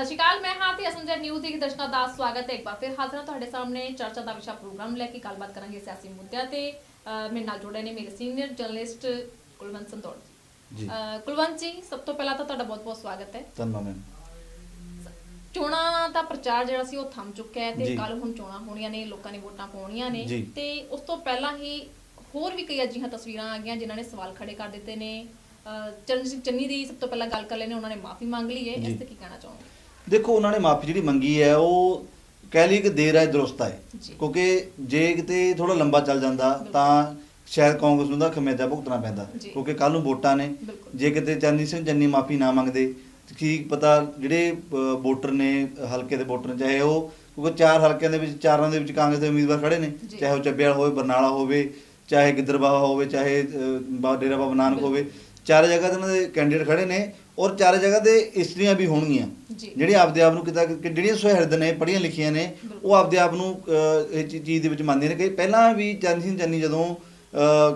ਸਤਿ ਸ਼੍ਰੀ ਅਕਾਲ ਮੈਂ ਹਾਂ ਤੇ ਅਸੰਜਰ ਨਿਊਜ਼ ਦੇ ਦਰਸ਼ਕਾਂ ਦਾ ਸਵਾਗਤ ਹੈ। ਇੱਕ ਵਾਰ ਫਿਰ ਹਾਜ਼ਰ ਹਾਂ ਤੁਹਾਡੇ ਸਾਹਮਣੇ ਚਰਚਾ ਦਾ ਵਿਸ਼ਾ ਪ੍ਰੋਗਰਾਮ ਲੈ ਕੇ ਗੱਲਬਾਤ ਕਰਾਂਗੇ ਸਿਆਸੀ ਮੁੱਦਿਆਂ ਤੇ। ਮੇਰੇ ਨਾਲ ਜੁੜੇ ਨੇ ਮੇਰੇ ਸੀਨੀਅਰ ਜਰਨਲਿਸਟ ਕੁਲਵੰਤ ਸੰਤੋੜ ਜੀ। ਕੁਲਵੰਤ ਜੀ ਸਭ ਤੋਂ ਪਹਿਲਾਂ ਤਾਂ ਤੁਹਾਡਾ ਬਹੁਤ-ਬਹੁਤ ਸਵਾਗਤ ਹੈ। ਧੰਨਵਾਦ ਮੈਮ। ਚੋਣਾਂ ਦਾ ਪ੍ਰਚਾਰ ਜਿਹੜਾ ਸੀ ਉਹ ਥੰਮ ਚੁੱਕਿਆ ਹੈ ਤੇ। ਕੱਲ ਹੁਣ ਚੋਣਾਂ ਹੋਣੀਆਂ ਨੇ ਲੋਕਾਂ ਨੇ ਵੋਟਾਂ ਪਾਉਣੀਆਂ ਨੇ। ਤੇ ਉਸ ਤੋਂ ਪਹਿਲਾਂ ਹੀ ਹੋਰ ਵੀ ਕਈ ਅਜਿਹੀਆਂ ਤਸਵੀਰਾਂ ਆ ਗਈਆਂ ਜਿਨ੍ਹਾਂ ਨੇ ਸਵਾਲ ਖੜੇ ਕਰ ਦਿੱਤੇ ਨੇ। ਚਰਨ ਸਿੰਘ ਚੰਨੀ ਦੀ ਸਭ ਤੋਂ ਪਹਿਲਾਂ ਗੱਲ ਕਰ ਲੈਣੇ ਉਹਨਾਂ ਨੇ ਮਾਫੀ ਮੰਗ ਲਈ ਹੈ। ਇਸ ਤੇ ਕੀ ਕਹਿਣਾ ਚਾਹੋਗੇ? ਦੇਖੋ ਉਹਨਾਂ ਨੇ ਮਾਫੀ ਜਿਹੜੀ ਮੰਗੀ ਹੈ ਉਹ ਕਹਿ ਲਈ ਕਿ ਦੇਰ ਹੈ ਦਰੁਸਤ ਹੈ ਜੀ। ਕਿਉਂਕਿ ਜੇ ਕਿਤੇ ਥੋੜਾ ਲੰਬਾ ਚੱਲ ਜਾਂਦਾ ਤਾਂ ਸ਼ਾਇਦ ਕਾਂਗਰਸ ਨੂੰ ਦਾ ਖਮੇਜਾ ਭੁਗਤਣਾ ਪੈਂਦਾ ਜੀ। ਕਿਉਂਕਿ ਕੱਲ ਨੂੰ ਵੋਟਾਂ ਨੇ ਬਿਲਕੁਲ। ਜੇ ਕਿਤੇ ਚਰਨਜੀਤ ਸਿੰਘ ਚੰਨੀ ਮਾਫੀ ਨਾ ਮੰਗਦੇ ਕੀ ਪਤਾ ਜਿਹੜੇ ਅ, ਵੋਟਰ ਨੇ ਹਲਕੇ ਦੇ ਵੋਟਰ ਨੇ ਚਾਹੇ ਉਹ ਕਿਉਂਕਿ ਚਾਰ ਹਲਕਿਆਂ ਦੇ ਵਿੱਚ ਚਾਰਾਂ ਦੇ ਵਿੱਚ ਕਾਂਗਰਸ ਦੇ ਉਮੀਦਵਾਰ ਖੜੇ ਨੇ ਜੀ। ਚਾਹੇ ਉਹ ਚੱਬੇਵਾਲ ਹੋਵੇ ਬਰਨਾਲਾ ਹੋਵੇ ਚਾਹੇ ਗਿੱਦਰਬਾਹਾ ਹੋਵੇ ਚਾਹੇ ਅ, ਬਾ- ਡੇਰਾ ਬਾਬਾ ਨਾਨਕ ਹੋਵੇ ਚਾਰੇ ਜਗ੍ਹਾ ਤੇ ਉਹਨਾਂ ਦੇ ਕੈਂਡੀਡੇਟ ਖੜੇ ਨੇ ਔਰ ਚਾਰੇ ਜਗ੍ਹਾ ਤੇ ਇਸਤਰੀਆਂ ਵੀ ਹੋਣਗੀਆਂ। ਜਿਹੜੇ ਆਪਦੇ ਆਪ ਨੂੰ ਕਿਤਾ ਕਿ ਜਿਹੜੀਆਂ ਸੁਹਿਰਦ ਨੇ ਪੜ੍ਹੀਆਂ ਲਿਖੀਆਂ ਨੇ ਉਹ ਆਪਦੇ ਆਪ ਨੂੰ ਇਹ ਚੀਜ਼ ਦੇ ਵਿੱਚ ਮੰਨਦੀਆਂ ਨੇ ਕਿ ਪਹਿਲਾਂ ਵੀ ਚਰਨ ਸਿੰਘ ਚੰਨੀ ਜਦੋਂ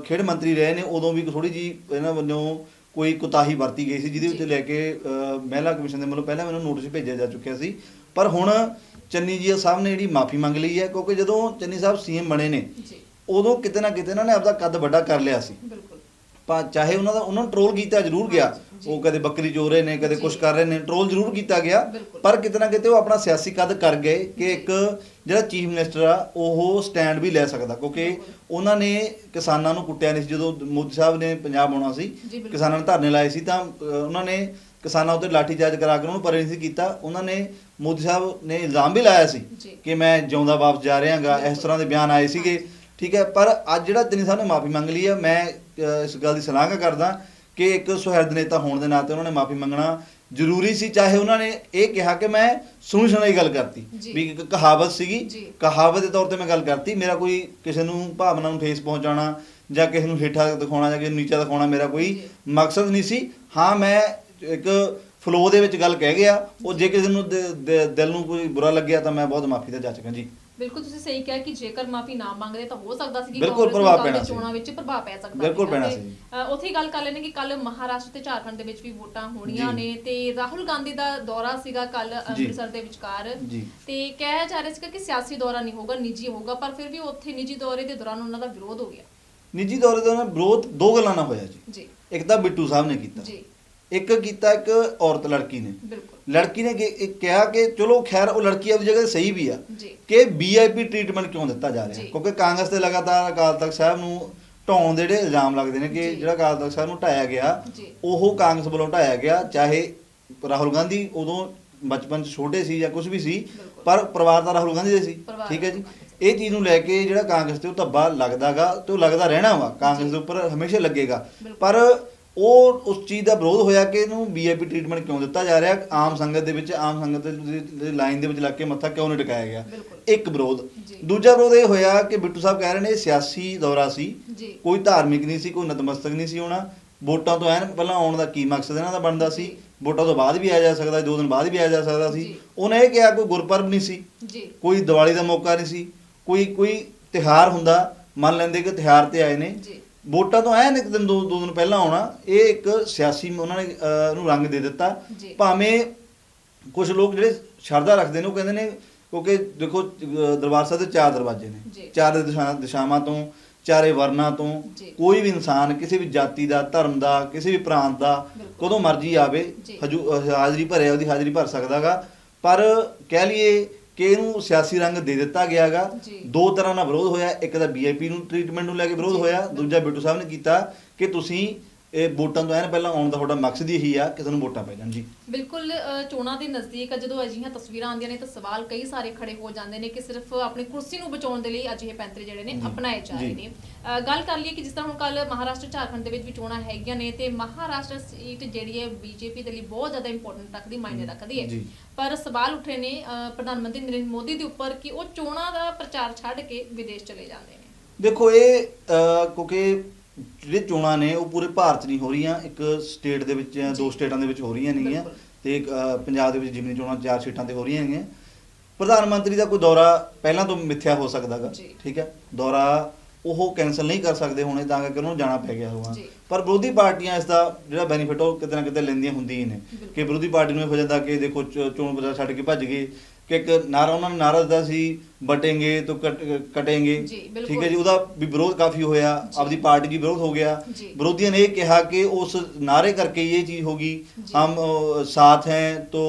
ਖੇਡ ਮੰਤਰੀ ਰਹੇ ਨੇ ਉਦੋਂ ਵੀ ਥੋੜੀ ਜੀ ਇਹਨਾਂ ਵੱਲੋਂ ਕੋਈ ਕੁਤਾਹੀ ਵਰਤੀ ਗਈ ਸੀ ਜਿਹਦੇ ਵਿੱਚ। ਲੈ ਕੇ ਮਹਿਲਾ ਕਮਿਸ਼ਨ ਦੇ ਵੱਲੋਂ ਪਹਿਲਾਂ ਮੈਨੂੰ ਨੋਟਿਸ ਭੇਜਿਆ ਜਾ ਚੁੱਕਿਆ ਸੀ ਪਰ ਹੁਣ ਚੰਨੀ ਜੀ ਸਾਹਿਬ ਨੇ ਜਿਹੜੀ ਮਾਫੀ ਮੰਗ ਲਈ ਹੈ ਕਿਉਂਕਿ ਜਦੋਂ ਚੰਨੀ ਸਾਹਿਬ ਸੀਐਮ ਬਣੇ ਨੇ ਉਦੋਂ ਕਿਤੇ ਨਾ ਕਿਤੇ ਇਹਨਾਂ ਨੇ ਆਪਦਾ ਕੱਦ ਵੱਡਾ ਕਰ ਲਿਆ ਸੀ ਬਿਲਕੁਲ ਪਾ ਚਾਹੇ ਉਹਨਾਂ ਦਾ ਉਹਨਾਂ ਨੂੰ ਟ੍ਰੋਲ ਕੀਤਾ ਜ਼ਰੂਰ ਗਿਆ। ਉਹ ਕਦੇ ਬੱਕਰੀ ਚੋ ਰਹੇ ਨੇ ਕਦੇ। ਕੁਝ ਕਰ ਰਹੇ ਨੇ ਟ੍ਰੋਲ ਜ਼ਰੂਰ ਕੀਤਾ ਗਿਆ। ਪਰ ਕਿਤੇ ਨਾ ਕਿਤੇ ਉਹ ਆਪਣਾ ਸਿਆਸੀ ਕੱਦ ਕਰ ਗਏ ਕਿ ਇੱਕ ਜਿਹੜਾ ਚੀਫ ਮਿਨਿਸਟਰ ਆ ਉਹ ਸਟੈਂਡ ਵੀ ਲੈ ਸਕਦਾ ਕਿਉਂਕਿ। ਉਹਨਾਂ ਨੇ ਕਿਸਾਨਾਂ ਨੂੰ ਕੁੱਟਿਆ ਨਹੀਂ ਸੀ ਜਦੋਂ ਮੋਦੀ ਸਾਹਿਬ ਨੇ ਪੰਜਾਬ ਆਉਣਾ ਸੀ। ਕਿਸਾਨਾਂ ਨੇ ਧਰਨੇ ਲਾਏ ਸੀ ਤਾਂ ਉਹਨਾਂ ਨੇ ਕਿਸਾਨਾਂ ਉੱਤੇ ਲਾਠੀ ਚਾਰਜ ਕਰਾ ਕੇ ਉਹਨਾਂ ਨੂੰ ਪਰੇ ਨਹੀਂ ਸੀ ਕੀਤਾ ਉਹਨਾਂ ਨੇ ਮੋਦੀ ਸਾਹਿਬ ਨੇ ਇਲਜ਼ਾਮ ਵੀ ਲਾਇਆ ਸੀ। ਕਿ ਮੈਂ ਜਿਉਂਦਾ ਵਾਪਸ ਜਾ ਰਿਹਾਗਾ ਇਸ ਤਰ੍ਹਾਂ ਦੇ ਬਿਆਨ ਆਏ ਸੀਗੇ ਠੀਕ ਹੈ ਪਰ ਅੱਜ ਜਿਹੜਾ ਚੰਨੀ ਸਾਹਿਬ ਨੇ ਮਾਫੀ ਮੰਗ ਲਈ ਹੈ ਮੈਂ ਇਸ ਗੱਲ ਦੀ ਸ਼ਲਾਘਾ ਕਰਦਾ ਕਿ ਇੱਕ ਸੁਹਿਰਦ ਨੇਤਾ ਹੋਣ ਦੇ ਨਾਤੇ ਉਹਨਾਂ ਨੇ ਮਾਫੀ ਮੰਗਣਾ ਜ਼ਰੂਰੀ ਸੀ ਚਾਹੇ ਉਹਨਾਂ ਨੇ ਇਹ ਕਿਹਾ ਕਿ ਮੈਂ ਸੁਣੀ ਸੁਣਾਈ ਗੱਲ ਕਰਤੀ ਜੀ। ਵੀ ਇੱਕ ਕਹਾਵਤ ਸੀਗੀ ਜੀ। ਕਹਾਵਤ ਦੇ ਤੌਰ ਤੇ ਮੈਂ ਗੱਲ ਕਰਤੀ ਮੇਰਾ ਕੋਈ ਕਿਸੇ ਨੂੰ ਭਾਵਨਾ ਨੂੰ ਠੇਸ ਪਹੁੰਚਾਉਣਾ ਜਾਂ ਕਿਸੇ ਨੂੰ ਹੇਠਾਂ ਦਿਖਾਉਣਾ ਜਾਂ ਕਿਸੇ ਨੂੰ ਨੀਚਾ ਦਿਖਾਉਣਾ ਮੇਰਾ ਕੋਈ ਜੀ। ਮਕਸਦ ਨਹੀਂ ਸੀ ਹਾਂ ਮੈਂ ਇੱਕ ਫਲੋ ਦੇ ਵਿੱਚ ਗੱਲ ਕਹਿ ਗਿਆ ਉਹ ਜੇ ਕਿਸੇ ਨੂੰ ਦਿਲ ਨੂੰ ਕੋਈ ਬੁਰਾ ਲੱਗਿਆ ਤਾਂ ਮੈਂ ਬਹੁਤ ਮਾਫੀ ਦਾ ਜਾਚਕਾਂ ਜੀ ਬਿਲਕੁਲ ਤੁਸੀਂ ਸਹੀ ਕਿਹਾ ਕਿ ਜੇਕਰ ਮਾਫੀ ਨਾ ਮੰਗਦੇ ਤਾਂ ਹੋ ਸਕਦਾ ਸੀ ਕਿ ਬਿਲਕੁਲ ਕਾਂਗਰਸ ਨੂੰ ਪ੍ਰਭਾਵ ਦੇ ਪੈਣਾ ਸੀ। ਚੋਣਾਂ ਵਿੱਚ ਪ੍ਰਭਾਵ ਪੈ ਸਕਦਾ ਬਿਲਕੁਲ ਪੈਣਾ ਤੇ, ਸੀ। ਅ, ਉੱਥੇ ਹੀ ਗੱਲ ਕਰ ਲੈਣੇ ਕਿ ਕੱਲ ਮਹਾਰਾਸ਼ਟਰ ਤੇ ਝਾਰਖੰਡ ਦੇ ਵਿੱਚ ਵੀ ਵੋਟਾਂ ਹੋਣੀਆਂ ਜੀ। ਨੇ ਤੇ ਰਾਹੁਲ ਗਾਂਧੀ ਦਾ ਦੌਰਾ ਸੀਗਾ ਕੱਲ ਅੰਮ੍ਰਿਤਸਰ ਦੇ ਵਿਚਕਾਰ। ਜੀ। ਤੇ ਕਿਹਾ ਜਾ ਰਿਹਾ ਸੀਗਾ ਕਿ ਸਿਆਸੀ ਦੌਰਾ ਨਹੀਂ ਹੋਗਾ ਨਿੱਜੀ ਹੋਗਾ ਪਰ ਫਿਰ ਵੀ ਉੱਥੇ ਨਿੱਜੀ ਦੌਰੇ ਦੇ ਦੌਰਾਨ ਉਹਨਾਂ ਦਾ ਵਿਰੋਧ ਹੋ ਗਿਆ। ਨਿੱਜੀ ਤੌਰ ਤੇ ਉਹਨਾਂ ਵਿਰੋਧ ਦੋ ਗੱਲਾਂ ਨਾਲ ਹੋਇਆ ਜੀ। ਜੀ। ਇੱਕ ਤਾਂ ਬਿੱਟੂ ਸਾਹਿਬ ਨੇ ਕੀਤਾ। ਜੀ। ਇੱਕ ਕੀਤਾ ਇੱਕ ਔਰਤ ਲੜਕੀ ਨੇ। ਬਿਲਕੁਲ। ਲੜਕੀ ਨੇ ਕਿ- ਕਿਹਾ ਕਿ ਚਲੋ ਖੈਰ ਉਹ ਲੜਕੀ ਆਪਣੀ ਜਗ੍ਹਾ ਤੇ ਸਹੀ ਵੀ ਆ ਜੀ ਕਿ ਵੀਆਈਪੀ ਟ੍ਰੀਟਮੈਂਟ ਕਿਉਂ ਦਿੱਤਾ ਜਾ ਰਿਹਾ ਜੀ। ਕਿਉਂਕਿ ਕਾਂਗਰਸ ਦੇ ਲਗਾਤਾਰ ਅਕਾਲ ਤਖਤ ਸਾਹਿਬ ਨੂੰ ਢਾਉਣ ਦੇ ਜਿਹੜੇ ਇਲਜ਼ਾਮ ਲੱਗਦੇ ਨੇ ਕਿ ਜੀ। ਜਿਹੜਾ ਅਕਾਲ ਤਖਤ ਸਾਹਿਬ ਨੂੰ ਢਾਇਆ ਗਿਆ ਜੀ। ਉਹ ਕਾਂਗਰਸ ਵੱਲੋਂ ਢਾਇਆ ਗਿਆ ਚਾਹੇ ਰਾਹੁਲ ਗਾਂਧੀ ਉਦੋਂ ਬਚਪਨ 'ਚ ਛੋਟੇ ਸੀ ਜਾਂ ਕੁਝ ਵੀ ਸੀ ਬਿਲਕੁਲ। ਪਰ ਪਰਿਵਾਰ ਤਾਂ ਰਾਹੁਲ ਗਾਂਧੀ ਦੇ ਸੀ ਪਰਿਵਾਰ ਠੀਕ ਹੈ ਜੀ ਰਾਹੁਲ ਇਹ ਚੀਜ਼ ਨੂੰ ਲੈ ਕੇ ਜਿਹੜਾ ਕਾਂਗਰਸ ਤੇ ਉਹ ਧੱਬਾ ਲੱਗਦਾਗਾ ਤੇ ਉਹ ਲੱਗਦਾ ਰਹਿਣਾ ਵਾ ਕਾਂਗਰਸ ਦੇ ਉੱਪਰ ਹਮੇਸ਼ਾ ਲੱਗੇਗਾ ਬਿਲਕੁਲ। ਪਰ ਉਹ ਉਸ ਚੀਜ਼ ਦਾ ਵਿਰੋਧ ਹੋਇਆ ਕਿ ਇਹਨੂੰ ਵੀਆਈਪੀ ਟ੍ਰੀਟਮੈਂਟ ਕਿਉਂ ਦਿੱਤਾ ਜਾ ਰਿਹਾ? ਆਮ ਸੰਗਤ ਦੇ ਵਿੱਚ ਆਮ ਸੰਗਤ ਦੇ ਲਾਈਨ ਦੇ ਵਿੱਚ ਲੱਗ ਕੇ ਮੱਥਾ ਕਿਉਂ ਨਹੀਂ ਟਿਕਾਇਆ ਗਿਆ। ਇੱਕ ਵਿਰੋਧ। ਦੂਜਾ ਵਿਰੋਧ ਇਹ ਹੋਇਆ ਕਿ ਬਿੱਟੂ ਸਾਹਿਬ ਕਹਿ ਰਹੇ ਨੇ ਸਿਆਸੀ ਦੌਰਾ ਸੀ। ਕੋਈ ਧਾਰਮਿਕ ਨਹੀਂ ਸੀ ਕੋਈ ਨਤਮਸਤਕ ਨਹੀਂ ਸੀ ਹੋਣਾ। ਵੋਟਾਂ ਤੋਂ ਐਨ ਪਹਿਲਾਂ ਆਉਣ ਦਾ ਕੀ ਮਕਸਦ ਇਹਨਾਂ ਦਾ ਬਣਦਾ ਸੀ। ਵੋਟਾਂ ਤੋਂ ਬਾਅਦ ਵੀ ਆਇਆ ਜਾ ਸਕਦਾ ਦੋ ਦਿਨ ਬਾਅਦ ਵੀ ਆਇਆ ਜਾ ਸਕਦਾ ਸੀ। ਉਹਨੇ ਇਹ ਕਿਹਾ ਕੋਈ ਗੁਰਪਰਬ ਨਹੀਂ ਸੀ। ਕੋਈ ਦੀਵਾਲੀ ਦਾ ਮੌਕਾ ਨਹੀਂ ਸੀ। ਕੋਈ ਕੋਈ ਤਿਹਾਰ ਹੁੰਦਾ। ਮੰਨ ਲੈਂਦੇ ਕਿ ਤਿਹਾਰ ਤੇ ਆਏ ਨੇ। ਵੋਟਾਂ ਤੋਂ ਐਨ ਇੱਕ ਦਿਨ ਦੋ ਦੋ ਦਿਨ ਪਹਿਲਾਂ ਆਉਣਾ ਇਹ ਇੱਕ ਸਿਆਸੀ ਉਹਨਾਂ ਨੇ ਅਹ, ਇਹਨੂੰ ਰੰਗ ਦੇ ਦਿੱਤਾ ਜੀ। ਭਾਵੇਂ ਕੁਝ ਲੋਕ ਜਿਹੜੇ ਸ਼ਰਧਾ ਰੱਖਦੇ ਨੇ ਉਹ ਕਹਿੰਦੇ ਨੇ ਕਿਉਂਕਿ ਦੇਖੋ ਅਹ, ਦਰਬਾਰ ਸਾਹਿਬ ਦੇ ਚਾਰ ਦਰਵਾਜ਼ੇ ਜੀ। ਨੇ ਚਾਰ ਦਿਸ਼ਾ ਦਿਸ਼ਾਵਾਂ ਤੋਂ ਚਾਰੇ ਵਰਨਾਂ ਤੋਂ ਜੀ। ਕੋਈ ਵੀ ਇਨਸਾਨ ਕਿਸੇ ਵੀ ਜਾਤੀ ਦਾ ਧਰਮ ਦਾ ਕਿਸੇ ਵੀ ਪ੍ਰਾਂਤ ਦਾ ਬਿਲਕੁਲ। ਕਦੋਂ ਮਰਜ਼ੀ ਆਵੇ ਜੀ। ਹਜੂ ਅਹ, ਹਾਜ਼ਰੀ ਭਰੇ ਉਹਦੀ ਹਾਜ਼ਰੀ ਭਰ ਸਕਦਾਗਾ ਪਰ ਕਹਿ ਲਈਏ ਕਿ ਇਹਨੂੰ ਸਿਆਸੀ ਰੰਗ ਦੇ ਦਿੱਤਾ ਗਿਆਗਾ। ਦੋ ਤਰ੍ਹਾਂ ਨਾਲ ਵਿਰੋਧ ਹੋਇਆ ਇੱਕ ਤਾਂ ਬੀਆਈਪੀ ਨੂੰ ਟ੍ਰੀਟਮੈਂਟ ਨੂੰ ਲੈ ਕੇ ਵਿਰੋਧ ਹੋਇਆ। ਦੂਜਾ ਬਿੱਟੂ ਸਾਹਿਬ ਨੇ ਕੀਤਾ ਕਿ ਤੁਸੀਂ ਇਹ ਵੋਟਾਂ ਤੋਂ ਐਨ ਪਹਿਲਾਂ ਆਉਣ ਦਾ ਤੁਹਾਡਾ ਮਕਸਦ ਹੀ ਇਹੀ ਆ ਕਿ ਤੁਹਾਨੂੰ ਵੋਟਾਂ ਪੈ ਜਾਣ ਜੀ। ਬਿਲਕੁਲ ਅ, ਚੋਣਾਂ ਦੇ ਨਜ਼ਦੀਕ ਆ, ਜਦੋਂ ਅਜਿਹੀਆਂ ਤਸਵੀਰਾਂ ਆਉਂਦੀਆਂ ਨੇ ਤਾਂ ਸਵਾਲ ਕਈ ਸਾਰੇ ਖੜੇ ਹੋ ਜਾਂਦੇ ਨੇ ਕਿ ਸਿਰਫ ਆਪਣੀ ਕੁਰਸੀ ਨੂੰ ਬਚਾਉਣ ਦੇ ਲਈ ਅਜਿਹੇ ਪੈਂਤਰੇ ਜਿਹੜੇ ਨੇ ਅਪਣਾਏ ਜਾ ਰਹੇ ਜੀ। ਨੇ। ਅ, ਗੱਲ ਕਰ ਲਈਏ ਕਿ ਜਿਸ ਤਰ੍ਹਾਂ ਹੁਣ ਕੱਲ ਮਹਾਰਾਸ਼ਟਰ ਝਾਰਖੰਡ ਦੇ ਵਿੱਚ ਵੀ ਚੋਣਾਂ ਹੈਗੀਆਂ ਨੇ ਤੇ ਮਹਾਰਾਸ਼ਟਰ ਸੀਟ ਜਿਹੜੀ ਹੈ ਬੀਜੇਪੀ ਦੇ ਲਈ ਬਹੁਤ ਜ਼ਿਆਦਾ ਇੰਪੋਰਟੈਂਟ ਰੱਖਦੀ ਮਾਇਨੇ ਰੱਖਦੀ ਹੈ। ਜੀ। ਪਰ ਸਵਾਲ ਉੱਠੇ ਨੇ ਅ, ਪ੍ਰਧਾਨ ਮੰਤਰੀ ਨਰਿੰਦਰ ਮੋਦੀ ਦੇ ਉੱਪਰ ਕਿ ਉਹ ਚੋਣਾਂ ਦਾ ਪ੍ਰਚਾਰ ਛੱਡ ਕੇ ਵਿਦੇਸ਼ ਚਲੇ ਜਾਂਦੇ ਨੇ। ਦੇਖੋ ਇਹ ਅਹ, ਕਿਉਂਕਿ ਜਿਹੜੇ ਚੋਣਾਂ ਨੇ ਉਹ ਪੂਰੇ ਭਾਰਤ 'ਚ ਨਹੀਂ ਹੋ ਰਹੀਆਂ ਇੱਕ ਸਟੇਟ ਦੇ ਵਿੱਚ ਜਾਂ ਦੋ। ਸਟੇਟਾਂ ਦੇ ਵਿੱਚ ਹੋ ਰਹੀਆਂ ਨੇਗੀਆਂ। ਤੇ ਅਹ, ਪੰਜਾਬ ਦੇ ਵਿੱਚ ਜਿਮਨੀ ਚੋਣਾਂ ਚਾਰ ਸੀਟਾਂ ਤੇ ਹੋ ਰਹੀਆਂ ਹੈਗੀਆਂ ਪ੍ਰਧਾਨ ਮੰਤਰੀ ਦਾ ਕੋਈ ਦੌਰਾ ਪਹਿਲਾਂ ਤੋਂ ਮਿੱਥਿਆ ਹੋ ਸਕਦਾਗਾ ਜੀ। ਠੀਕ ਹੈ ਦੌਰਾ ਉਹ ਕੈਨਸਲ ਨਹੀਂ ਕਰ ਸਕਦੇ ਹੋਣੇ ਤਾਂ ਕਰਕੇ ਉਹਨਾਂ ਨੂੰ ਜਾਣਾ ਪੈ ਗਿਆ ਹੋਊਗਾ ਜੀ। ਪਰ ਵਿਰੋਧੀ ਪਾਰਟੀਆਂ ਇਸ ਦਾ ਜਿਹੜਾ ਬੈਨੀਫਿਟ ਉਹ ਕਿਤੇ ਨਾ ਕਿਤੇ ਲੈਂਦੀਆਂ ਹੁੰਦੀਆਂ ਹੀ ਨੇ ਬਿਲਕੁਲ। ਕਿ ਵਿਰੋਧੀ ਪਾਰਟੀ ਨੂੰ ਇਹ ਹੋ ਜਾਂਦਾ ਕਿ ਦੇਖੋ ਚ- ਚੋਣ ਪ੍ਰਚਾਰ ਛੱਡ ਕੇ ਭੱਜ ਗਏ ਕਿ ਇੱਕ ਨਾਰਾ ਉਹਨਾਂ ਨੇ ਨਾਰਾ ਦਿੱਤਾ ਸੀ ਬਟेंगे तो कट कटेंगे ਠੀਕ ਹੈ ਜੀ ਉਹਦਾ ਵੀ ਵਿਰੋਧ ਕਾਫੀ ਹੋਇਆ ਆਪਦੀ ਪਾਰਟੀ ਦੀ ਵਿਰੋਧ ਹੋ ਗਿਆ। ਵਿਰੋਧੀਆਂ ਨੇ ਇਹ ਕਿਹਾ ਕਿ ਉਸ ਨਾਰੇ ਕਰਕੇ ਇਹ ਚੀਜ਼ ਹੋਗੀ ਹਮ ਸਾਥ ਹੈ ਤੋ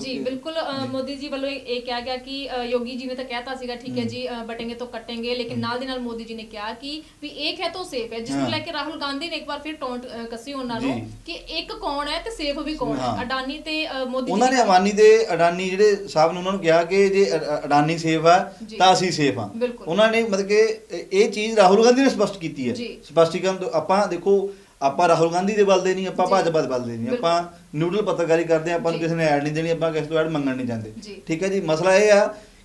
ਜੀ ਬਿਲਕੁਲ ਮੋਦੀ ਜੀ ਵੱਲੋਂ ਇਹ ਕਿਹਾ ਗਿਆ ਕਿ ਯੋਗੀ ਜੀ ਨੇ ਤਾਂ ਕਹਿਤਾ ਸੀਗਾ ਠੀਕ ਹੈ ਜੀ ਬਟेंगे तो कटेंगे लेकिन ਨਾਲ ਦੇ ਨਾਲ ਮੋਦੀ ਜੀ ਨੇ ਕਿਹਾ ਕਿ ਵੀ ਇੱਕ ਹੈ ਤਾਂ ਸੇਫ ਹੈ ਜਿਸ ਨੂੰ ਲੈ ਕੇ ਰਾਹੁਲ ਗਾਂਧੀ ਨੇ ਇੱਕ ਵਾਰ ਫਿਰ ਟੌਂਟ ਕੱਸੀ ਉਹਨਾਂ ਨੂੰ ਕਿ ਇੱਕ ਕੌਣ ਹੈ ਤੇ ਸੇਫ ਵੀ ਕੌਣ ਹੈ ਅਡਾਨੀ ਤੇ ਮੋਦੀ ਜੀ ਉਹਨਾਂ ਨੇ ਅਮਾਨੀ ਦੇ ਅਡਾਨੀ ਜਿਹੜੇ ਸਾਹਿਬ ਨੇ ਉਹਨਾਂ ਨੂੰ ਕਿਹਾ ਕਿ ਜੇ ਅਡਾਨੀ ਸੇਫ ਹੈ ਤਾਂ ਅਸੀਂ ਸੇਫ ਆ ਬਿਲਕੁਲ। ਉਹਨਾਂ ਨੇ ਮਤਲਬ ਕਿ ਇਹ- ਚੀਜ਼ ਰਾਹੁਲ ਗਾਂਧੀ ਨੇ ਸਪਸ਼ਟ ਕੀਤੀ ਹੈ। ਸਪਸ਼ਟੀਕਰਨ ਆਪਾਂ ਦੇਖੋ ਆਪਾਂ ਰਾਹੁਲ ਗਾਂਧੀ ਦੇ ਬਲਦੇ ਨਹੀਂ ਆਪਾਂ। ਭਾਜਪਾ ਦੇ ਬਲਦੇ ਨਹੀਂ ਬਿਲਕੁਲ। ਆਪਾਂ ਨਿਊਟਰਲ ਪੱਤਰਕਾਰੀ ਕਰਦੇ ਹਾਂ ਆਪਾਂ ਨੂੰ। ਕਿਸੇ ਨੇ ਐਡ ਨਹੀਂ ਦੇਣੀ ਆਪਾਂ ਕਿਸੇ ਤੋਂ ਐਡ ਮੰਗਣ ਨਹੀਂ ਜਾਂਦੇ। ਠੀਕ ਹੈ ਜੀ ਮਸਲਾ ਇਹ ਆ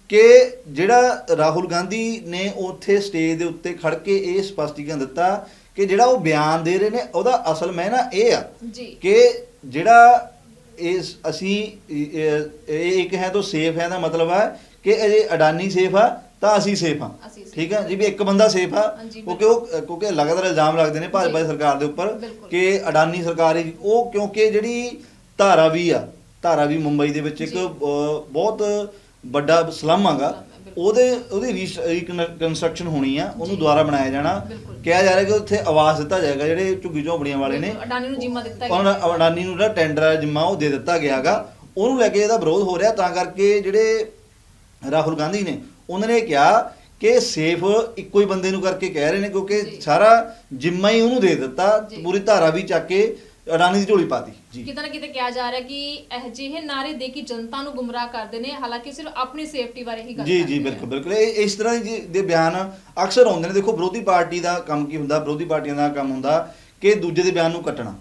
ਕਿ ਜਿਹੜਾ ਰਾਹੁਲ ਗਾਂਧੀ ਨੇ ਉੱਥੇ ਸਟੇਜ ਦੇ ਉੱਤੇ ਖੜ ਕੇ ਇਹ ਸਪਸ਼ਟੀਕਰਨ ਦਿੱਤਾ ਕਿ ਜਿਹੜਾ ਉਹ ਬਿਆਨ ਦੇ ਰਹੇ ਨੇ ਉਹਦਾ ਅਸਲ ਮੈਨਾ ਇਹ ਆ ਕਿ ਜਿਹੜਾ ਇਸ ਅਸੀਂ ਇਹ ਇੱਕ ਹੈ ਤਾਂ ਸੇਫ ਹੈ ਦਾ ਮਤਲਬ ਹੈ ਕਿ ਅਜੇ ਅਡਾਨੀ ਸੇਫ ਆ ਤਾਂ ਅਸੀਂ ਸੇਫ ਆ ਠੀਕ ਹੈ ਜੀ ਵੀ ਇੱਕ ਬੰਦਾ ਸੇਫ ਆ ਕਿਉਂਕਿ ਉਹ ਕਿਉਂਕਿ ਲਗਾਤਾਰ ਇਲਜ਼ਾਮ ਲੱਗਦੇ ਨੇ ਭਾਜਪਾ ਦੀ। ਸਰਕਾਰ ਦੇ ਉੱਪਰ। ਕਿ ਅਡਾਨੀ ਸਰਕਾਰ ਉਹ ਕਿਉਂਕਿ ਜਿਹੜੀ ਧਾਰਾਵੀ ਆ ਧਾਰਾਵੀ ਮੁੰਬਈ ਦੇ ਵਿੱਚ ਇੱਕ ਬਹੁਤ ਵੱਡਾ ਸਲਮ ਆਗਾ slum ਹੈ, ਬਿਲਕੁਲ। ਉਹਦੇ ਉਹਦੀ ਰੀਕਨਸਟਰਕਸ਼ਨ ਹੋਣੀ ਆ ਉਹਨੂੰ। ਦੁਬਾਰਾ ਬਣਾਇਆ ਜਾਣਾ। ਕਿਹਾ ਜਾ ਰਿਹਾ ਕਿ ਉੱਥੇ ਆਵਾਜ਼ ਦਿੱਤਾ ਜਾਏਗਾ ਜਿਹੜੇ ਝੁੱਗੀ ਝੋਂਪੜੀਆਂ ਵਾਲੇ ਨੇ ਅਡਾਨੀ ਨੂੰ ਜਿੰਮਾ ਦਿੱਤਾ ਗਿਆ ਉਹਨਾਂ ਅਡਾਨੀ ਨੂੰ ਜਿਹੜਾ ਟੈਂਡਰ ਜਿੰਮਾ ਉਹ ਦੇ ਦਿੱਤਾ ਗਿਆਗਾ ਉਹਨੂੰ ਲੈ ਕੇ ਇਹਦਾ ਵਿਰੋਧ ਹੋ ਰਿਹਾ ਤਾਂ ਕਰਕੇ ਜਿਹੜੇ ਰਾਹੁਲ ਗਾਂਧੀ ਨੇ ਉਹਨਾਂ ਨੇ ਕਿਹਾ ਕਿ ਸੇਫ ਇੱਕੋ ਹੀ ਬੰਦੇ ਨੂੰ ਕਰਕੇ ਕਹਿ ਰਹੇ ਨੇ ਕਿਉਂਕਿ। ਸਾਰਾ ਜਿੰਮਾ ਹੀ ਉਹਨੂੰ ਦੇ ਦਿੱਤਾ। ਪੂਰੀ ਧਾਰਾ ਵੀ ਚੱਕ ਕੇ ਅਡਾਨੀ ਦੀ ਝੋਲੀ ਪਾਤੀ ਜੀ ਕਿਤੇ ਨਾ ਕਿਤੇ ਕਿਹਾ ਜਾ ਰਿਹਾ ਕਿ ਇਹ ਜਿਹੇ ਨਾਰੇ ਦੇ ਕੇ ਜਨਤਾ ਨੂੰ ਗੁੰਮਰਾਹ ਕਰਦੇ ਨੇ ਹਾਲਾਂਕਿ ਸਿਰਫ ਆਪਣੀ ਸੇਫਟੀ ਬਾਰੇ ਹੀ ਗੱਲ ਜੀ ਜੀ। ਬਿਲਕੁਲ ਬਿਲਕੁਲ ਇਸ ਤਰ੍ਹਾਂ ਦੇ ਬਿਆਨ ਅਕਸਰ ਆਉਂਦੇ ਨੇ ਦੇਖੋ ਵਿਰੋਧੀ ਪਾਰਟੀ ਦਾ ਕੰਮ ਕੀ ਹੁੰਦਾ ਵਿਰੋਧੀ ਪਾਰਟੀਆਂ ਦਾ ਕੰਮ ਹੁੰਦਾ ਕਿ ਦੂਜੇ ਦੇ ਬਿਆਨ ਨੂੰ ਕੱਟਣਾ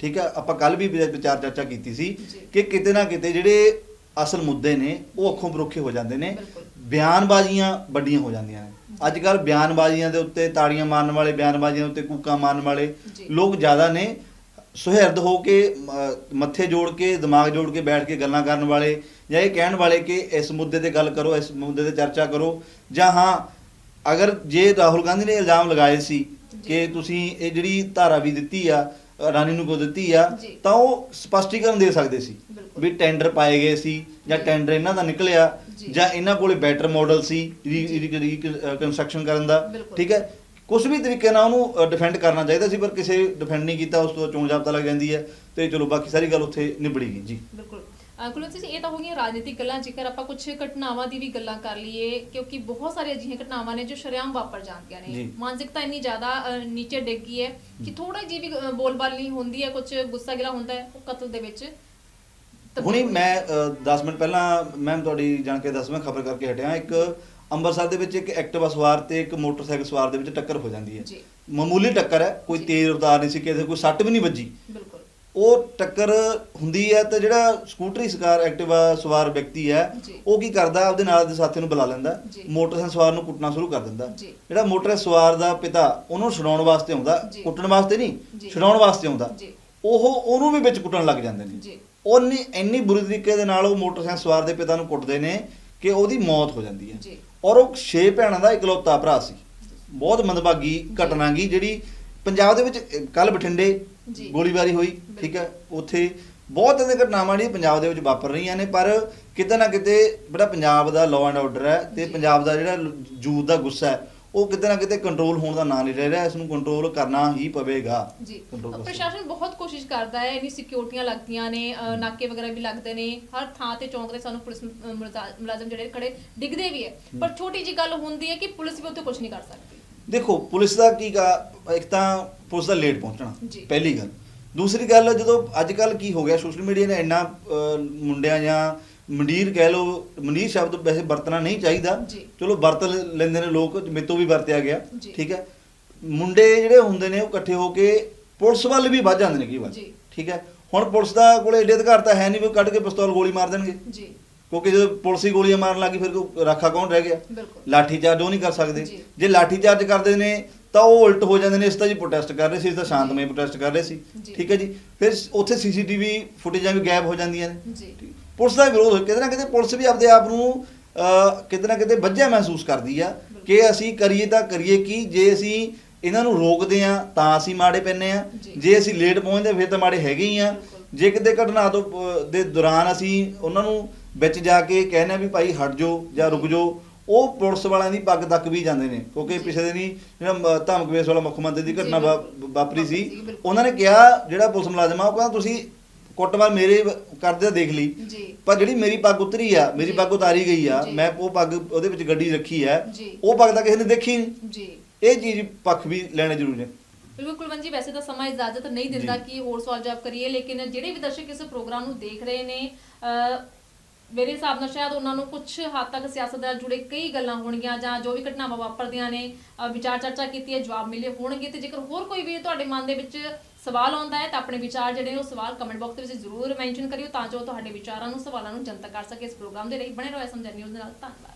ਠੀਕ ਹੈ ਆਪਾਂ ਕੱਲ ਵੀ ਵਿਚਾਰ ਚਰਚਾ ਕੀਤੀ ਸੀ। ਕਿ ਕਿਤੇ ਨਾ ਕਿਤੇ ਜਿਹੜੇ ਅਸਲ ਮੁੱਦੇ ਨੇ ਉਹ ਅੱਖੋਂ ਪਰੋਖੇ ਹੋ ਜਾਂਦੇ ਨੇ। ਬਿਆਨਬਾਜ਼ੀਆਂ ਵੱਡੀਆਂ ਹੋ ਜਾਂਦੀਆਂ ਨੇ। ਅੱਜ ਕੱਲ ਬਿਆਨਬਾਜ਼ੀਆਂ ਦੇ ਉੱਤੇ ਤਾੜੀਆਂ ਮਾਰਨ ਵਾਲੇ ਬਿਆਨਬਾਜ਼ੀਆਂ ਉੱਤੇ ਕੂਕਾਂ ਮਾਰਨ ਵਾਲੇ। ਲੋਕ ਜ਼ਿਆਦਾ ਨੇ। ਸੁਹਿਰਦ ਹੋ ਕੇ ਮੱਥੇ ਜੋੜ ਕੇ ਦਿਮਾਗ ਜੋੜ ਕੇ ਬੈਠ ਕੇ ਗੱਲਾਂ ਕਰਨ ਵਾਲੇ ਜਾਂ ਇਹ ਕਹਿਣ ਵਾਲੇ ਕਿ ਇਸ ਮੁੱਦੇ ਤੇ ਗੱਲ ਕਰੋ ਇਸ ਮੁੱਦੇ ਤੇ ਚਰਚਾ ਕਰੋ। ਜਾਂ ਹਾਂ ਅਗਰ ਜੇ ਰਾਹੁਲ ਗਾਂਧੀ ਨੇ ਇਲਜ਼ਾਮ ਲਗਾਏ ਸੀ ਕਿ ਤੁਸੀਂ ਇਹ ਜਿਹੜੀ ਧਾਰਾ ਵੀ ਦਿੱਤੀ ਆ ਰਾਣੀ ਨੂੰ ਕੋ ਦਿੱਤੀ ਆ ਜੀ। ਤਾਂ ਉਹ ਸਪਸ਼ਟੀਕਰਨ ਦੇ ਸਕਦੇ ਸੀ ਬਿਲਕੁਲ। ਵੀ ਟੈਂਡਰ ਪਾਏ ਗਏ ਸੀ ਜਾਂ ਜੀ। ਟੈਂਡਰ ਇਹਨਾਂ ਦਾ ਨਿਕਲਿਆ ਜੀ। ਜਾਂ ਇਹਨਾਂ ਕੋਲੇ ਬੈਟਰ ਮਾਡਲ ਸੀ। ਕੰਸਟਰਕਸ਼ਨ ਕਰਨ ਦਾ ਬਿਲਕੁਲ। ਠੀਕ ਹੈ ਕੁਝ ਵੀ ਤਰੀਕੇ ਨਾਲ ਉਹਨੂੰ ਡਿਫੈਂਡ ਕਰਨਾ ਚਾਹੀਦਾ ਸੀ ਪਰ ਕਿਸੇ ਡਿਫੈਂਡ ਨਹੀਂ ਕੀਤਾ ਉਸ ਤੋਂ ਚੋਣ ਜਾਬਤਾ ਲੱਗ ਜਾਂਦੀ ਹੈ ਤੇ ਚਲੋ ਬਾਕੀ ਸਾਰੀ ਗੱਲ ਉੱਥੇ ਨਿਬੜੀ ਗਈ ਜੀ ਬਿਲਕੁਲ ਕੁਲਵੰਤ ਸਿੰਘ ਇਹ ਤਾਂ ਹੋ ਗਈਆਂ ਰਾਜਨੀਤਿਕ ਗੱਲਾਂ ਜੇਕਰ ਆਪਾਂ ਕੁਝ ਘਟਨਾਵਾਂ ਦੀ ਵੀ ਗੱਲਾਂ ਕਰ ਲਈਏ ਕਿਉਂਕਿ ਬਹੁਤ ਸਾਰੀਆਂ ਅਜਿਹੀਆਂ ਘਟਨਾਵਾਂ ਨੇ ਜੋ ਸ਼ਰੇਆਮ ਵਾਪਰ ਜਾਂਦੀਆਂ ਨੇ। ਜੀ। ਮਾਨਸਿਕਤਾ ਇੰਨੀ ਜ਼ਿਆਦਾ ਨੀਚੇ ਡਿੱਗ ਗਈ ਹੈ ਕਿ ਥੋੜਾ ਜਿਹੀ ਵੀ ਬੋਲਬਾਲ ਨਹੀਂ ਹੁੰਦੀ ਹੈ ਕੁਝ ਗੁੱਸਾ ਗਿਲਾ ਹੁੰਦਾ ਹੈ ਉਹ ਕਤਲ ਦੇ ਵਿੱਚ। ਹੁਣੀ ਮੈਂ 10 ਮਿੰਟ ਪਹਿਲਾਂ ਮੈਂ ਤੁਹਾਡੀ ਜਾਣ ਕੇ ਦੱਸ ਮੈਂ ਖਬਰ ਕਰਕੇ ਹਟਿਆ। ਇੱਕ ਅੰਮ੍ਰਿਤਸਰ ਦੇ ਵਿੱਚ ਇੱਕ ਐਕਟਿਵਾ ਸਵਾਰ ਤੇ ਇੱਕ ਮੋਟਰਸਾਈਕਲ ਸਵਾਰ ਦੇ ਵਿੱਚ ਟੱਕਰ ਹੋ ਜਾਂਦੀ ਹੈ। ਜੀ। ਮਾਮੂਲੀ ਟੱਕਰ ਹੈ ਕੋਈ ਜੀ। ਤੇਜ਼ ਰਫ਼ਤਾਰ ਨਹੀਂ ਸੀ ਕਿਸੇ ਕੋਈ ਸੱਟ ਵੀ ਨਹੀਂ ਵੱਜੀ। ਬਿਲਕੁਲ। ਉਹ ਟੱਕਰ ਹੁੰਦੀ ਹੈ ਤੇ ਜਿਹੜਾ ਸਕੂਟਰੀ ਸਕਾਰ ਐਕਟਿਵਾ ਸਵਾਰ ਵਿਅਕਤੀ ਹੈ। ਉਹ ਕੀ ਕਰਦਾ ਆਪਦੇ ਨਾਲ ਦੇ ਸਾਥੀ ਨੂੰ ਬੁਲਾ ਲੈਂਦਾ। ਮੋਟਰਸਾਈਕਲ ਸਵਾਰ ਨੂੰ ਕੁੱਟਣਾ ਸ਼ੁਰੂ ਕਰ ਦਿੰਦਾ। ਜਿਹੜਾ ਮੋਟਰਸਾਈਕਲ ਸਵਾਰ ਦਾ ਪਿਤਾ ਉਹਨੂੰ ਛਡਾਉਣ ਵਾਸਤੇ ਆਉਂਦਾ। ਕੁੱਟਣ ਵਾਸਤੇ। ਨਹੀਂ ਛਡਾਉਣ ਵਾਸਤੇ ਆਉਂਦਾ। ਉਹ ਉਹਨੂੰ ਵੀ ਵਿੱਚ ਕੁੱਟਣ ਲੱਗ ਜਾਂਦੇ ਨੇ ਉਹਨੇ ਇੰਨੀ ਬੁਰੀ ਤਰੀਕੇ ਦੇ ਨਾਲ ਉਹ ਮੋਟਰਸਾਈਕਲ ਸਵਾਰ ਦੇ ਪਿਤਾ ਨੂੰ ਕੁੱਟਦੇ ਨੇ ਕਿ ਉਹਦੀ ਮੌਤ ਹੋ ਜਾਂਦੀ ਹੈ। ਔਰ ਉਹ ਛੇ ਭੈਣਾਂ ਦਾ ਇਕਲੌਤਾ ਭਰਾ ਸੀ ਬਹੁਤ ਮੰਦਭਾਗੀ ਘਟਨਾ ਗੀ ਜਿਹੜੀ ਪੰਜਾਬ ਦੇ ਵਿੱਚ ਕੱਲ ਬਠਿੰਡੇ ਜੀ। ਗੋਲੀਬਾਰੀ ਹੋਈ ਠੀਕ ਹੈ। ਉੱਥੇ ਬਹੁਤ ਇਹਦੇ ਘਟਨਾਵਾਂ ਜਿਹੜੀਆਂ ਪੰਜਾਬ ਦੇ ਵਿੱਚ ਵਾਪਰ ਰਹੀਆਂ ਨੇ ਪਰ ਕਿਤੇ ਨਾ ਕਿਤੇ ਜਿਹੜਾ ਪੰਜਾਬ ਦਾ ਲਾਅ ਐਂਡ ਆਰਡਰ ਹੈ ਤੇ। ਪੰਜਾਬ ਦਾ ਜਿਹੜਾ ਜੂਤ ਦਾ ਗੁੱਸਾ ਹੈ ਉਹ ਕਿਤੇ ਨਾ ਕਿਤੇ ਕੰਟਰੋਲ ਹੋਣ ਦਾ ਨਾਂ ਨਹੀਂ ਲੈ ਰਿਹਾ। ਇਸ ਨੂੰ ਕੰਟਰੋਲ ਕਰਨਾ ਹੀ ਪਵੇਗਾ। ਜੀ। ਪ੍ਰਸ਼ਾਸਨ ਬਹੁਤ ਕੋਸ਼ਿਸ਼ ਕਰਦਾ ਹੈ ਇੰਨੀ ਸਿਕਿਉਰਟੀਆਂ ਲੱਗਦੀਆਂ ਨੇ ਨਾਕੇ ਵਗੈਰਾ ਵੀ ਲੱਗਦੇ ਨੇ ਹਰ ਥਾਂ ਤੇ ਚੌਂਕ ਤੇ ਸਾਨੂੰ ਪੁਲਿਸ ਮੁਲਾਜ਼ਮ ਜਿਹੜੇ ਖੜੇ ਦਿਖਦੇ ਵੀ ਹੈ। ਪਰ ਛੋਟੀ ਜੀ ਗੱਲ ਹੁੰਦੀ ਹੈ ਕਿ ਪੁਲਿਸ ਵੀ ਉੱਥੇ ਕੁਝ ਨਹੀਂ ਕਰ ਸਕਦੀ। ਦੇਖੋ ਪੁਲਿਸ ਦਾ ਕੀ ਕਾ ਇੱਕ ਤਾਂ ਪੁਲਿਸ ਦਾ ਲੇਟ ਪਹੁੰਚਣਾ ਜੀ। ਪਹਿਲੀ ਗੱਲ ਦੂਸਰੀ ਗੱਲ ਜਦੋਂ ਅੱਜ ਕੱਲ ਕੀ ਹੋ ਗਿਆ ਸੋਸ਼ਲ ਮੀਡੀਆ ਨੇ ਇੰਨਾ ਅਹ, ਮੁੰਡਿਆਂ ਜਾਂ ਮੰਡੀਰ ਕਹਿ ਲਓ ਮੰਡੀਰ ਸ਼ਬਦ ਵੈਸੇ ਵਰਤਣਾ ਨਹੀਂ ਚਾਹੀਦਾ ਜੀ। ਚਲੋ ਵਰਤ ਲ- ਲੈਂਦੇ ਨੇ ਲੋਕ ਮੇਤੋਂ ਵੀ ਵਰਤਿਆ ਗਿਆ ਜੀ। ਠੀਕ ਹੈ ਮੁੰਡੇ ਜਿਹੜੇ ਹੁੰਦੇ ਨੇ ਉਹ ਇਕੱਠੇ ਹੋ ਕੇ ਪੁਲਿਸ ਵੱਲ ਵੀ ਵੱਜ ਜਾਂਦੇ ਨੇ ਕਈ ਵਾਰ ਜੀ। ਠੀਕ ਹੈ ਹੁਣ ਪੁਲਿਸ ਦਾ ਕੋਲੇ ਏਡੇ ਅਧਿਕਾਰ ਤਾਂ ਹੈ ਨਹੀਂ ਵੀ ਕੱਢ ਕੇ ਪਿਸਤੌਲ ਗੋਲੀ ਮਾਰ ਦੇਣਗੇ ਜੀ ਕਿਉਂਕਿ ਜਦੋਂ ਪੁਲਿਸ ਹੀ ਗੋਲੀਆਂ ਮਾਰਨ ਲੱਗੀ ਫਿਰ ਕੋਈ ਰਾਖਾ ਕੌਣ ਰਹਿ ਗਿਆ ਬਿਲਕੁਲ ਲਾਠੀ ਚਾਰਜ ਉਹ ਨਹੀਂ ਕਰ ਸਕਦੇ ਜੀ। ਜੇ ਲਾਠੀ ਚਾਰਜ ਕਰਦੇ ਨੇ ਤਾਂ ਉਹ ਉਲਟ ਹੋ ਜਾਂਦੇ ਨੇ ਇਸ ਤਾਂ ਜੀ ਪ੍ਰੋਟੈਸਟ ਕਰ ਰਹੇ ਸੀ ਇਸ ਤਾਂ ਸ਼ਾਂਤਮਈ ਪ੍ਰੋਟੈਸਟ ਕਰ ਰਹੇ ਸੀ ਜੀ। ਠੀਕ ਹੈ ਜੀ ਫਿਰ ਉੱਥੇ ਸੀਸੀਟੀਵੀ ਫੁਟੇਜਾਂ ਵੀ ਗਾਇਬ ਹੋ ਜਾਂਦੀਆਂ ਨੇ ਜੀ ਠੀਕ। ਪੁਲਿਸ ਦਾ ਵਿਰੋਧ ਕਿਤੇ ਨਾ ਕਿਤੇ ਪੁਲਿਸ ਵੀ ਆਪਦੇ ਆਪ ਨੂੰ ਅਹ, ਕਿਤੇ ਨਾ ਕਿਤੇ ਵੱਜਿਆ ਮਹਿਸੂਸ ਕਰਦੀ ਆ ਕਿ ਅਸੀਂ ਕਰੀਏ ਤਾਂ ਕਰੀਏ ਕੀ ਜੇ ਅਸੀਂ ਇਹਨਾਂ ਨੂੰ ਰੋਕਦੇ ਆ ਤਾਂ ਅਸੀਂ ਮਾੜੇ ਪੈਨੇ ਆ ਜੀ। ਜੇ ਅਸੀਂ ਲੇਟ ਪਹੁੰਚਦੇ ਫਿਰ ਤਾਂ ਮਾੜੇ ਹੈਗੇ ਹੀ ਆ ਬਿਲਕੁਲ। ਜੇ ਕਿਤੇ ਘਟਨਾ ਤੋਂ ਅਹ, ਦੇ ਦੌਰਾਨ ਅਸੀਂ ਉਹਨਾਂ ਨੂੰ ਵਿੱਚ ਜਾ ਕੇ ਕਹਿੰਦੇ ਆ ਵੀ ਭਾਈ ਹਟ ਜਾਓ ਜਾਂ ਰੁਕ ਜਾਓ ਉਹ ਪੁਲਿਸ ਵਾਲਿਆਂ ਦੀ ਪੱਗ ਤੱਕ ਵੀ ਜਾਂਦੇ ਨੇ ਕਿਉਂਕਿ। ਪਿਛਲੇ ਦਿਨੀ ਜਿਹੜਾ ਧਮਕਵੇਸ ਵਾਲਾ ਮੁੱਖ ਮੰਤਰੀ ਦੀ ਘਟਨਾ। ਵਾਪਰੀ ਸੀ। ਉਹਨਾਂ ਨੇ ਕਿਹਾ ਜਿਹੜਾ ਪੁਲਿਸ ਮੁਲਾਜ਼ਮ ਆ ਉਹ ਕਹਿੰਦਾ ਤੁਸੀਂ ਕੁੱਟਮਾਰ ਮੇਰੇ ਕਰਦੇ ਦੇਖ ਲਈ ਪਰ ਜਿਹੜੀ ਮੇਰੀ ਪੱਗ ਉਤਰੀ ਆ ਮੇਰੀ। ਪੱਗ ਉਤਾਰੀ ਗਈ ਆ। ਮੈਂ ਉਹ ਪੱਗ ਉਹਦੇ ਵਿੱਚ ਗੱਡੀ ਰੱਖੀ ਆ। ਉਹ ਪੱਗ ਤਾਂ ਕਿਸੇ ਨੇ ਦੇਖੀ ਨਹੀਂ ਜੀ ਇਹ ਚੀਜ਼ ਪੱਖ ਵੀ ਲੈਣੇ ਜ਼ਰੂਰੀ ਨੇ ਬਿਲਕੁਲ ਕੁਲਵੰਤ ਜੀ ਵੈਸੇ ਤਾਂ ਸਮਾਂ ਇਜਾਜ਼ਤ ਨਹੀਂ ਦਿੰਦਾ। ਕਿ ਹੋਰ ਸਵਾਲ ਜਵਾਬ ਕਰੀਏ ਲੇਕਿਨ ਜਿਹੜੇ ਵੀ ਦਰਸ਼ਕ ਇਸ ਪ੍ਰੋਗਰਾਮ ਨੂੰ ਦੇਖ ਰਹੇ ਨੇ ਮੇਰੇ ਹਿਸਾਬ ਨਾਲ ਸ਼ਾਇਦ ਉਹਨਾਂ ਨੂੰ ਕੁਝ ਹੱਦ ਤੱਕ ਸਿਆਸਤ ਨਾਲ ਜੁੜੇ ਕਈ ਗੱਲਾਂ ਹੋਣਗੀਆਂ ਜਾਂ ਜੋ ਵੀ ਘਟਨਾਵਾਂ ਵਾਪਰਦੀਆਂ ਨੇ ਵਿਚਾਰ ਚਰਚਾ ਕੀਤੀ ਹੈ, ਜਵਾਬ ਮਿਲੇ ਹੋਣਗੇ ਤੇ ਜੇਕਰ ਹੋਰ ਕੋਈ ਵੀ ਤੁਹਾਡੇ ਮਨ ਦੇ ਵਿੱਚ ਸਵਾਲ ਆਉਂਦਾ ਹੈ ਤਾਂ ਆਪਣੇ ਵਿਚਾਰ ਜਿਹੜੇ ਨੇ ਉਹ ਸਵਾਲ ਕਮੈਂਟ ਬਾਕਸ ਦੇ ਵਿੱਚ ਜ਼ਰੂਰ ਮੈਂਸ਼ਨ ਕਰਿਓ ਤਾਂ ਜੋ ਤੁਹਾਡੇ ਵਿਚਾਰਾਂ ਨੂੰ, ਸਵਾਲਾਂ ਨੂੰ ਜਨਤਕ ਕਰ ਸਕੇ ਇਸ ਪ੍ਰੋਗਰਾਮ ਦੇ ਲਈ। ਬਣੇ ਰਹੋ ਐਸਐਮ ਨਿਊਜ਼ ਨਾਲ। ਧੰਨਵਾਦ।